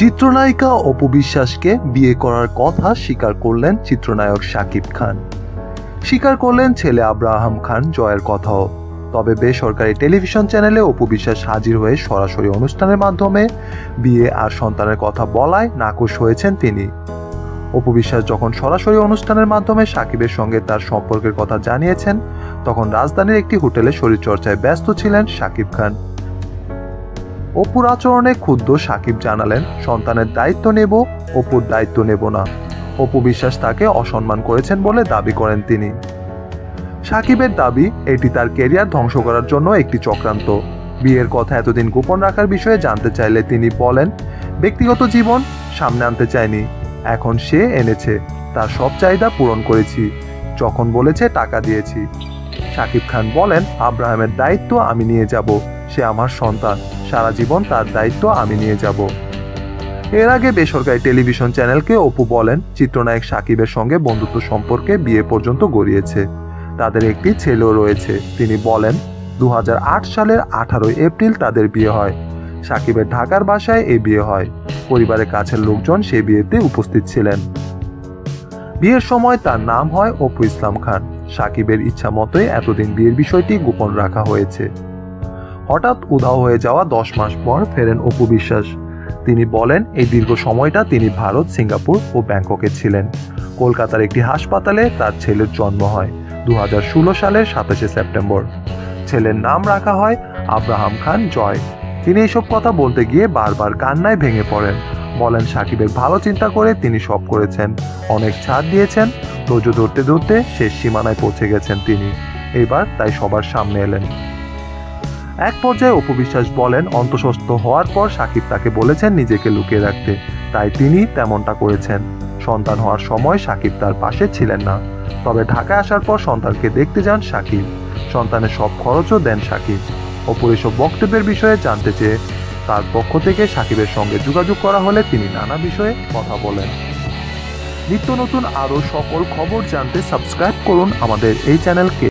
চিত্রনায়িকা অপু বিশ্বাসকে বিয়ে করার কথা স্বীকার করলেন চিত্রনায়ক শাকিব খান। স্বীকার করলেন ছেলে আব্রাহাম খান জয়ের কথাও। তবে বেসরকারি টেলিভিশন চ্যানেলে অপু বিশ্বাস হাজির হয়ে সরাসরি অনুষ্ঠানের মাধ্যমে বিয়ে আর সন্তানের কথা বলায় নাকশ হয়েছেন তিনি। অপু বিশ্বাস যখন সরাসরি অনুষ্ঠানের মাধ্যমে সাকিবের সঙ্গে তার সম্পর্কের কথা জানিয়েছেন, তখন রাজধানীর একটি হোটেলে শরীরচর্চায় ব্যস্ত ছিলেন সাকিব খান। অপুর আচরণে ক্ষুদ্র সাকিব জানালেন, সন্তানের দায়িত্ব নেব, অপুর দায়িত্ব নেব না। অপু বিশ্বাস তাকে অসম্মান করেছেন বলে দাবি করেন তিনি। সাকিবের দাবি, এটি তার কেরিয়ার ধ্বংস করার জন্য একটি চক্রান্ত। বিয়ের কথা এতদিন গোপন রাখার বিষয়ে জানতে চাইলে তিনি বলেন, ব্যক্তিগত জীবন সামনে আনতে চায়নি এখন সে এনেছে। তার সব চাহিদা পূরণ করেছি। যখন বলেছে, টাকা দিয়েছি। সাকিব খান বলেন, আব্রাহামের দায়িত্ব আমি নিয়ে যাব। সে আমার সন্তান। সারা জীবন তার দায়িত্ব আমি নিয়ে যাব। এর আগে বেসরকারি টেলিভিশন চ্যানেলকে অপু বলেন, চিত্রনায়ক সাকিবের সঙ্গে বন্ধুত্ব সম্পর্কে বিয়ে পর্যন্ত গড়িয়েছে। তাদের একটি ছেলেও রয়েছে। তিনি বলেন দু হাজার আট সালের আঠারোই এপ্রিল তাদের বিয়ে হয়। সাকিবের ঢাকার বাসায় এই বিয়ে হয়। পরিবারের কাছের লোকজন সে বিয়েতে উপস্থিত ছিলেন। বিয়ের সময় তার নাম হয় অপু ইসলাম খান। সাকিবের ইচ্ছা মতোই এতদিন বিয়ের বিষয়টি গোপন রাখা হয়েছে। হঠাৎ উধাও হয়ে যাওয়া দশ মাস পর ফেরেন অপু বিশ্বাস। তিনি বলেন, এই দীর্ঘ সময়টা তিনি ভারত, সিঙ্গাপুর ও ব্যাংককে ছিলেন। কলকাতার একটি হাসপাতালে তার ছেলের জন্ম হয় দুহাজার ষোলো সালের সাতাশে সেপ্টেম্বর। ছেলের নাম রাখা হয় আব্রাহাম খান জয়। তিনি এসব কথা বলতে গিয়ে বারবার কান্নায় ভেঙে পড়েন। বলেন, সাকিবের ভালো চিন্তা করে তিনি সব করেছেন। অনেক ছাড় দিয়েছেন। ধৈর্য ধরতে ধরতে শেষ সীমানায় পৌঁছে গেছেন তিনি। এবার তাই সবার সামনে এলেন। এক পর্যায়ে অপবিশ্বাস বলেন, অন্তঃসস্থ হওয়ার পর সাকিব তাকে বলেছেন নিজেকে লুকিয়ে রাখতে। তাই তিনি তেমনটা করেছেন। সন্তান হওয়ার সময় সাকিব তার পাশে ছিলেন না। তবে ঢাকায় আসার পর সন্তানকে দেখতে যান সাকিব। সন্তানের সব খরচও দেন সাকিব। অপর এসব বক্তব্যের বিষয়ে জানতে চেয়ে তার পক্ষ থেকে সাকিবের সঙ্গে যোগাযোগ করা হলে তিনি নানা বিষয়ে কথা বলেন। নিত্য নতুন আরও সকল খবর জানতে সাবস্ক্রাইব করুন আমাদের এই চ্যানেলকে।